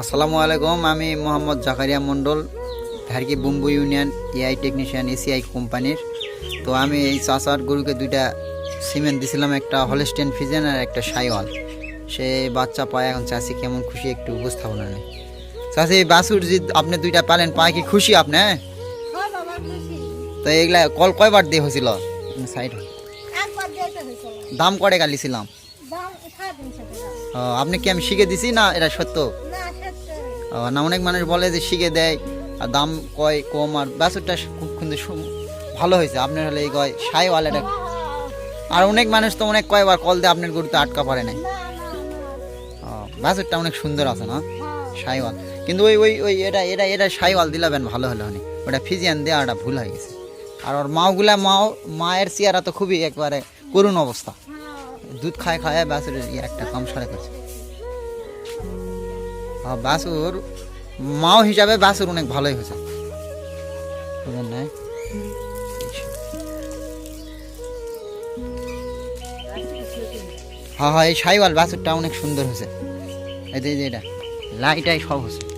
আসসালামু আলাইকুম আমি মোহাম্মদ জাকারিয়া মণ্ডল ভ্যারকি বুম্বু ইউনিয়ন এআই টেকনিশিয়ান এসিআই কোম্পানির। তো আমি এই চাষার গরুকে দুইটা সিমেন্ট দিছিলাম একটা হলস্টেন ফিজেন আর একটা সাইওয়াল সে বাচ্চা পায় এখন চাষি কেমন খুশি একটু উপস্থাপনা নেই। চাষি বাসুর যে আপনি দুইটা পালেন পায় কি খুশি আপনি? হ্যাঁ? তো এগুলা কল কয়বার দিয়ে হয়েছিল? সাইড। দাম করে গালিছিলাম। আপনি কি আমি শিখে দিছি না এটা সত্য? না, অনেক মানুষ বলে যে শিখে দেয়, আর দাম কয় কম, আর বাছুরটা খুব কিন্তু ভালো হয়েছে। আপনার হলে এই কয় সাই ওয়ালেটা আর অনেক মানুষ তো অনেক কয়বার কল দিয়ে আপনার গরুতে আটকা পারে নাই। বাছুরটা অনেক সুন্দর আছে, না? সাইওয়াল কিন্তু ওই ওই ওই, এটা এটা এটা সাইওয়াল দিলাবেন ভালো হলো, হনি। ওটা ফিজিয়ান দেওয়া ওটা ভুল হয়ে গেছে। আর ওর মাওগুলা মাও, মায়ের চেয়ারা তো খুবই একবারে করুণ অবস্থা। দুধ খায় খায়, বাছুরের ইয়ে একটা কম সরে করছে। বাছুর, মাও হিসাবে বাসুর অনেক ভালোই হয়েছে। হ্যাঁ হ্যাঁ এই সাইওয়াল বাসুরটা অনেক সুন্দর হয়েছে। এই যে এটা, লাইটাই সব হয়েছে।